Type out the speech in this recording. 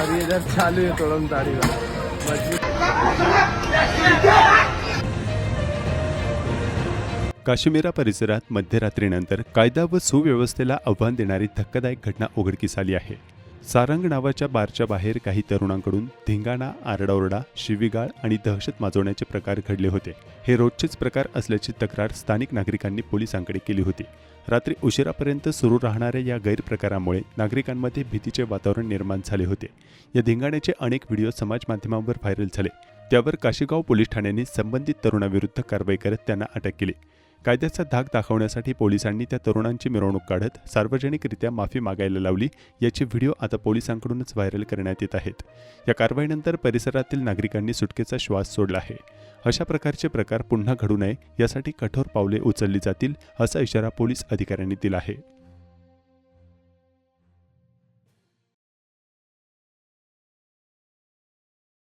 अभी इधर चालू है तोड़म ताड़ी का काश्मीरा परिसरात मध्यरात्रीनंतर कायदा व सुव्यवस्थेला आव्हान देणारी धक्कादायक घटना उघडकीस आली आहे. सारंग नावाच्या बारच्या बाहेर काही तरुणांकडून धिंगाणा आरडाओरडा शिवीगाळ आणि दहशत माजवण्याचे प्रकार घडले होते. हे रोजचेच प्रकार असल्याची तक्रार स्थानिक नागरिकांनी पोलिसांकडे केली होती. रात्री उशिरापर्यंत सुरू राहणाऱ्या या गैरप्रकारामुळे नागरिकांमध्ये भीतीचे वातावरण निर्माण झाले होते. या धिंगाण्याचे अनेक व्हिडिओ समाज माध्यमांवर व्हायरल झाले. त्यावर काशीगाव पोलीस ठाण्याने संबंधित तरुणाविरुद्ध कारवाई करत त्यांना अटक केली. कायद्याचा धाक दाखवण्यासाठी पोलिसांनी त्या तरुणांची मिरवणूक काढत सार्वजनिकरित्या माफी मागायला लावली याचे व्हिडिओ आता पोलिसांकडूनच व्हायरल करण्यात येत आहेत. या कारवाईनंतर परिसरातील नागरिकांनी सुटकेचा श्वास सोडला आहे. अशा प्रकारचे प्रकार पुन्हा घडू नये यासाठी कठोर पावले उचलली जातील असा इशारा पोलीस अधिकाऱ्यांनी दिला आहे.